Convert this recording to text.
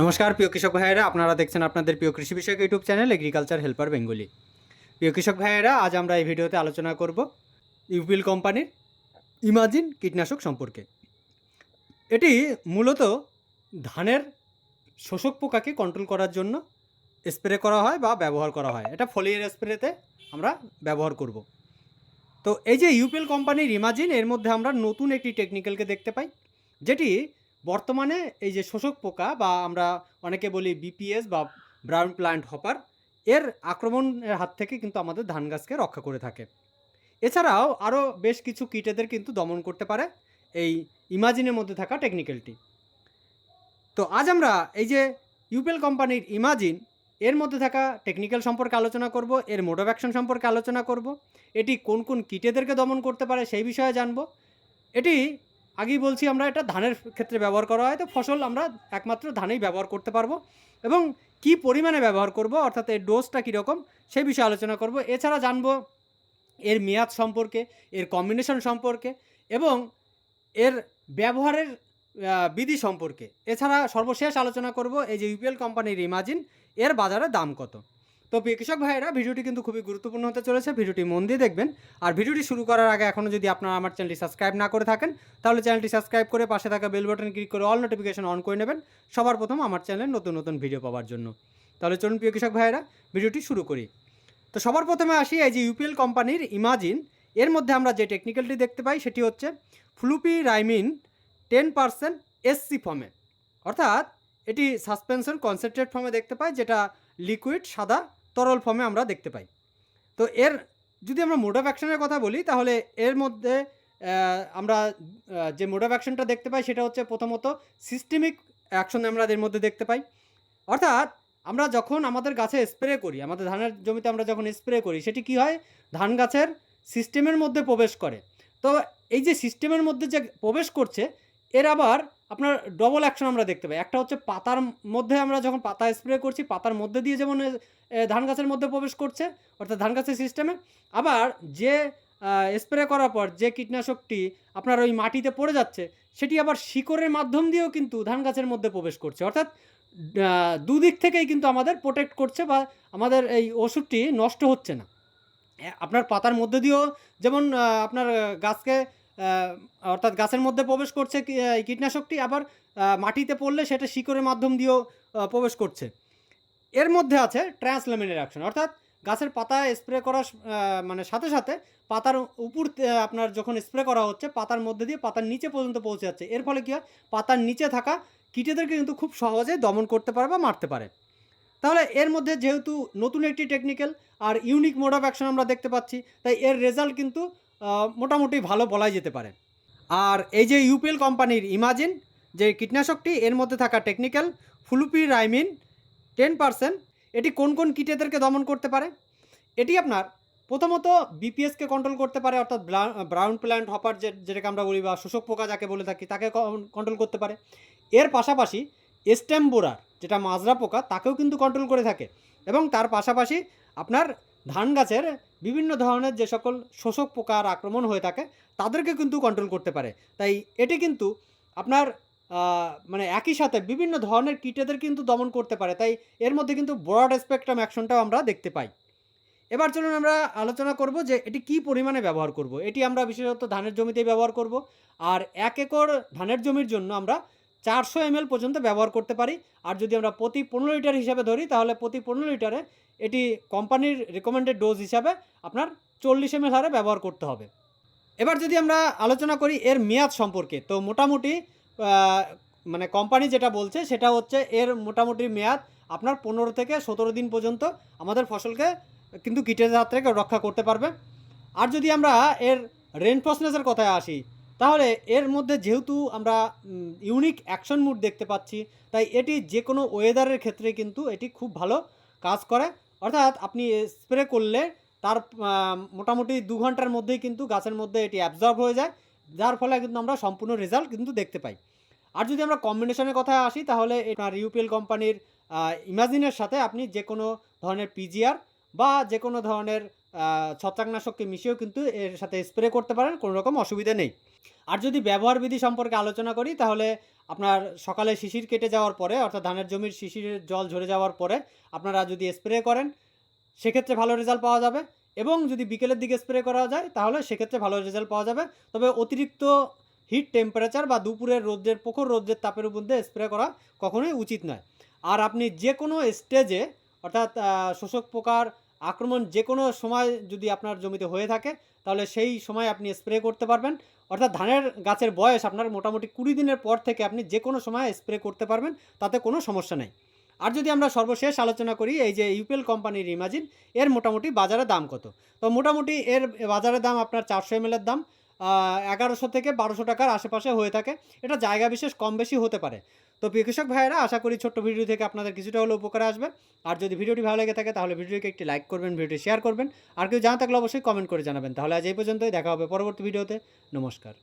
নমস্কার, প্রিয় কৃষক ভাইয়েরা। আপনারা দেখছেন আপনাদের প্রিয় কৃষি বিষয়ক YouTube channel agriculture helper Bengali. প্রিয় কৃষক ভাইয়েরা, আজ আমরা এই ভিডিওতে আলোচনা করব ইউপিল কোম্পানির ইমাজিন কীটনাশক সম্পর্কে। এটি মূলত ধানের শোষক পোকাকে কন্ট্রোল করার জন্য স্প্রে করা হয় বা ব্যবহার করা হয়। এটা ফলিয়ার স্প্রেতে আমরা ব্যবহার করব। তো এই যে ইউপিএল কোম্পানির ইমাজিন, এর মধ্যে আমরা নতুন একটি টেকনিক্যালকে দেখতে পাই, যেটি বর্তমানে এই যে শোষক পোকা বা আমরা অনেকে বলি বিপিএস বা ব্রাউন প্লান্ট হপার এর আক্রমণের হাত থেকে কিন্তু আমাদের ধান গাছকে রক্ষা করে থাকে। এছাড়াও আরও বেশ কিছু কীটেদের কিন্তু দমন করতে পারে এই ইমাজিনের মধ্যে থাকা টেকনিক্যালটি তো আজ আমরা এই যে ইউপেল কোম্পানির ইমাজিন, এর মধ্যে থাকা টেকনিক্যাল সম্পর্কে আলোচনা করব, এর মোড অফ অ্যাকশন সম্পর্কে আলোচনা করব, এটি কোন কোন কীটেদেরকে দমন করতে পারে সেই বিষয়ে জানব। এটি আগেই বলছি আমরা এটা ধানের ক্ষেত্রে ব্যবহার করা হয়, তো ফসল আমরা একমাত্র ধানেই ব্যবহার করতে পারব। এবং কি পরিমাণে ব্যবহার করব, অর্থাৎ এর ডোজটা কীরকম সেই বিষয়ে আলোচনা করব। এছাড়া জানব এর মেয়াদ সম্পর্কে, এর কম্বিনেশন সম্পর্কে, এবং এর ব্যবহারের বিধি সম্পর্কে। এছাড়া সর্বশেষ আলোচনা করব এই যে ইউপিএল কোম্পানির ইমাজিন এর বাজারে দাম কত। তো কৃষক ভাইয়েরা, ভিডিওটি কিন্তু খুবই গুরুত্বপূর্ণ হতে চলেছে। ভিডিওটি মন দিয়ে দেখবেন। আর ভিডিওটি শুরু করার আগে এখনও যদি আপনারা আমার চ্যানেলটি সাবস্ক্রাইব না করে থাকেন, তাহলে চ্যানেলটি সাবস্ক্রাইব করে পাশে থাকা বেল বাটন ক্লিক করে অল নোটিফিকেশন অন করে নেবেন সবার প্রথম আমার চ্যানেলে নতুন নতুন ভিডিও পাওয়ার জন্য। তাহলে চলুন, প্রিয় কৃষক ভাইয়েরা, ভিডিওটি শুরু করি। তো সবার প্রথমে আসি এই যে ইউপিএল কোম্পানির ইমাজিন। এর মধ্যে আমরা যে টেকনিক্যালটি দেখতে পাই, সেটি হচ্ছে flupyrimin ten percent SC ফর্মে। অর্থাৎ এটি সাসপেনশন কনসেন্ট্রেট ফর্মে দেখতে পাই, যেটা লিকুইড, সাদা তরল ফর্মে আমরা দেখতে পাই। তো এর, যদি আমরা মোড অ্যাকশনের কথা বলি, তাহলে এর মধ্যে আমরা যে মোড অ্যাকশনটা দেখতে পাই, সেটা হচ্ছে প্রথমত সিস্টেমিক অ্যাকশন আমরা এর মধ্যে দেখতে পাই। অর্থাৎ, আমরা যখন আমাদের গাছে স্প্রে করি, আমাদের ধানের জমিতে আমরা যখন স্প্রে করি, সেটি কি হয়? ধান গাছের সিস্টেমের মধ্যে প্রবেশ করে। তো এই যে সিস্টেমের মধ্যে যে প্রবেশ করছে, এর আবার আপনার ডবল অ্যাকশন আমরা দেখতে পাই। একটা হচ্ছে পাতার মধ্যে আমরা যখন পাতা স্প্রে করছি, পাতার মধ্যে দিয়ে যেমন ধান গাছের মধ্যে প্রবেশ করছে, অর্থাৎ ধান গাছের সিস্টেমে আবার যে স্প্রে করার পর যে কীটনাশকটি আপনার ওই মাটিতে পড়ে যাচ্ছে, সেটি আবার শিকড়ের মাধ্যম দিয়েও কিন্তু ধান গাছের মধ্যে প্রবেশ করছে। অর্থাৎ দুদিক থেকেই কিন্তু আমাদের প্রোটেক্ট করছে বা আমাদের এই ওষুধটি নষ্ট হচ্ছে না। আপনার পাতার মধ্যে দিয়েও যেমন আপনার গাছকে অর্থাৎ গাছের মধ্যে প্রবেশ করছে কীটনাশকটি, আবার মাটিতে পড়লে সেটা শিকড়ের মাধ্যম দিয়েও প্রবেশ করছে। এর মধ্যে আছে ট্রান্সলেমিনের অ্যাকশন অর্থাৎ গাছের পাতা স্প্রে করার মানে সাথে সাথে পাতার উপর আপনার যখন স্প্রে করা হচ্ছে, পাতার মধ্যে দিয়ে পাতার নিচে পর্যন্ত পৌঁছে যাচ্ছে। এর ফলে কী হয়? পাতার নিচে থাকা কীটেদেরকে কিন্তু খুব সহজে দমন করতে পারে বা মারতে পারে। তাহলে এর মধ্যে যেহেতু নতুন একটি টেকনিক্যাল আর ইউনিক মোড অফ অ্যাকশন আমরা দেখতে পাচ্ছি, তাই এর রেজাল্ট কিন্তু মোটামুটি ভালো বলাই যেতে পারে। আর এই যে ইউপিএল কোম্পানির ইমাজিন, যে কীটনাশকটি, এর মধ্যে থাকা technical flupyrimin ten percent, এটি কোন কোন কীটেদেরকে দমন করতে পারে? এটি আপনার প্রথমত বিপিএসকে কন্ট্রোল করতে পারে, অর্থাৎ ব্রাউন প্ল্যান্ট হপার যে, যেটাকে আমরা বলি বা শোষক পোকা যাকে বলে থাকি, তাকে কন্ট্রোল করতে পারে। এর পাশাপাশি স্টেম বোরার যেটা মাজরা পোকা, তাকেও কিন্তু কন্ট্রোল করে থাকে। এবং তার পাশাপাশি আপনার ধান গাছের বিভিন্ন ধরনের যে সকল শোষক পোকার আক্রমণ হয়ে থাকে, তাদেরকে কিন্তু কন্ট্রোল করতে পারে। তাই এটি কিন্তু আপনার মানে একই সাথে বিভিন্ন ধরনের কীটেদের কিন্তু দমন করতে পারে। তাই এর মধ্যে কিন্তু ব্রড স্পেকট্রাম অ্যাকশনটাও আমরা দেখতে পাই। এবার চলুন আমরা আলোচনা করব যে এটি কি পরিমাণে ব্যবহার করব। এটি আমরা বিশেষত ধানের জমিতেই ব্যবহার করব। আর এক একর ধানের জমির জন্য আমরা চারশো এমএল পর্যন্ত ব্যবহার করতে পারি। আর যদি আমরা প্রতি পনেরো লিটার হিসাবে ধরি, তাহলে প্রতি পনেরো লিটারে এটি কোম্পানির রেকমেন্ডেড ডোজ হিসাবে আপনার চল্লিশ এমএল হারে ব্যবহার করতে হবে। এবার যদি আমরা আলোচনা করি এর মেয়াদ সম্পর্কে, তো মোটামুটি মানে কোম্পানি যেটা বলছে সেটা হচ্ছে এর মোটামুটি মেয়াদ আপনার পনেরো থেকে সতেরো দিন পর্যন্ত আমাদের ফসলকে কিন্তু কীটের হাত থেকে রক্ষা করতে পারবে। আর যদি আমরা এর রেনফোর্সনেসের কথায় আসি, তাহলে এর মধ্যে যেহেতু আমরা ইউনিক অ্যাকশন মুড দেখতে পাচ্ছি, তাই এটি যে কোনো ওয়েদারের ক্ষেত্রে কিন্তু এটি খুব ভালো কাজ করে। অর্থাৎ আপনি স্প্রে করলে তার মোটামুটি দু ঘণ্টার মধ্যেই কিন্তু গাছের মধ্যে এটি অ্যাবজর্ব হয়ে যায়। যার ফলে কিন্তু আমরা সম্পূর্ণ রেজাল্ট কিন্তু দেখতে পাই। আর যদি আমরা কম্বিনেশনের কথায় আসি, তাহলে আপনার ইউপিএল কোম্পানির ইমাজিনের সাথে আপনি যে কোনো ধরনের পিজিআর বা যে কোনো ধরনের ছত্রাকনাশককে মিশিয়েও কিন্তু এর সাথে স্প্রে করতে পারেন, কোনো রকম অসুবিধা নেই। আর যদি ব্যবহার বিধি সম্পর্কে আলোচনা করি, তাহলে আপনার সকালে শিশির কেটে যাওয়ার পরে, অর্থাৎ ধানের জমির শিশিরের জল ঝরে যাওয়ার পরে, আপনারা যদি স্প্রে করেন, সেক্ষেত্রে ভালো রেজাল্ট পাওয়া যাবে। এবং যদি বিকেলের দিকে স্প্রে করা যায়, তাহলে সেক্ষেত্রে ভালো রেজাল্ট পাওয়া যাবে। তবে অতিরিক্ত হিট টেম্পারেচার বা দুপুরের রোদ্রের প্রখর রোদ্রের তাপের দিয়ে স্প্রে করা কখনোই উচিত নয়। আর আপনি যে কোনো স্টেজে অর্থাৎ শোষক পোকার আক্রমণ যে কোনো সময় যদি আপনার জমিতে হয়ে থাকে, তাহলে সেই সময় আপনি স্প্রে করতে পারবেন। অর্থাৎ ধানের গাছের বয়স আপনার মোটামুটি কুড়ি দিনের পর থেকে আপনি যে কোনো সময় স্প্রে করতে পারবেন, তাতে কোনো সমস্যা নেই। আর যদি আমরা সর্বশেষ আলোচনা করি, এই যে ইউপিএল কোম্পানির ইমাজিন এর মোটামুটি বাজারে দাম কত? তো মোটামুটি এর বাজারের দাম আপনার চারশো এমএলের দাম এগারোশো থেকে বারোশো টাকার আশেপাশে হয়ে থাকে। এটা জায়গা বিশেষ কম বেশি হতে পারে। তো কৃষক ভাইয়েরা, আশা করি ছোট্ট ভিডিও থেকে আপনাদের কিছুটা হলেও উপকার আসবে। আর যদি ভিডিওটি ভালো লেগে থাকে, তাহলে ভিডিওকে একটি লাইক করবেন, ভিডিওটি শেয়ার করবেন। আর কেউ জানা থাকলে অবশ্যই কমেন্ট করে জানাবেন। তাহলে আজ এই পর্যন্তই, দেখা হবে পরবর্তী ভিডিওতে। নমস্কার।